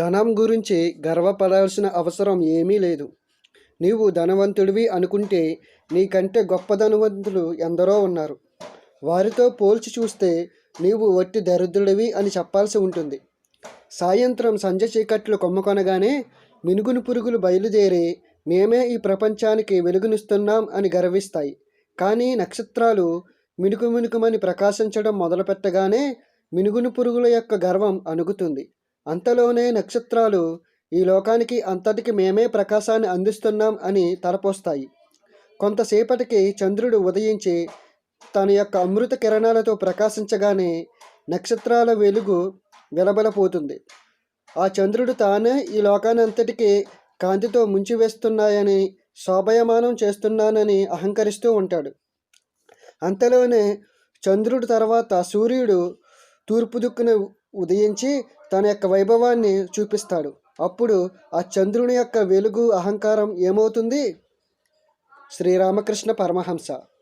ధనం గురించి గర్వపడాల్సిన అవసరం ఏమీ లేదు. నీవు ధనవంతుడివి అనుకుంటే నీకంటే గొప్ప ధనవంతులు ఎందరో ఉన్నారు. వారితో పోల్చి చూస్తే నీవు వట్టి దరిద్రుడివి అని చెప్పాల్సి ఉంటుంది. సాయంత్రం సంజ చీకట్లు కొమ్మకొనగానే మినుగును పురుగులు బయలుదేరి మేమే ఈ ప్రపంచానికి వెలుగునిస్తున్నాం అని గర్విస్తాయి. కానీ నక్షత్రాలు మినుకు మినుకుమని ప్రకాశించడం మొదలుపెట్టగానే మినుగును పురుగుల యొక్క గర్వం అణుగుతుంది. అంతలోనే నక్షత్రాలు ఈ లోకానికి అంతటికి మేమే ప్రకాశాన్ని అందిస్తున్నాం అని తలపోస్తాయి. కొంతసేపటికి చంద్రుడు ఉదయించి తన యొక్క అమృత కిరణాలతో ప్రకాశించగానే నక్షత్రాల వెలుగు వెలబలపోతుంది. ఆ చంద్రుడు తానే ఈ లోకాన్ని అంతటికి కాంతితో ముంచివేస్తున్నాయని శోభయమానం చేస్తున్నానని అహంకరిస్తూ ఉంటాడు. అంతలోనే చంద్రుడు తర్వాత సూర్యుడు తూర్పు దిక్కున ఉదయించి తన యొక్క వైభవాన్ని చూపిస్తాడు. అప్పుడు ఆ చంద్రుని యొక్క వెలుగు అహంకారం ఏమవుతుంది? శ్రీరామకృష్ణ పరమహంస.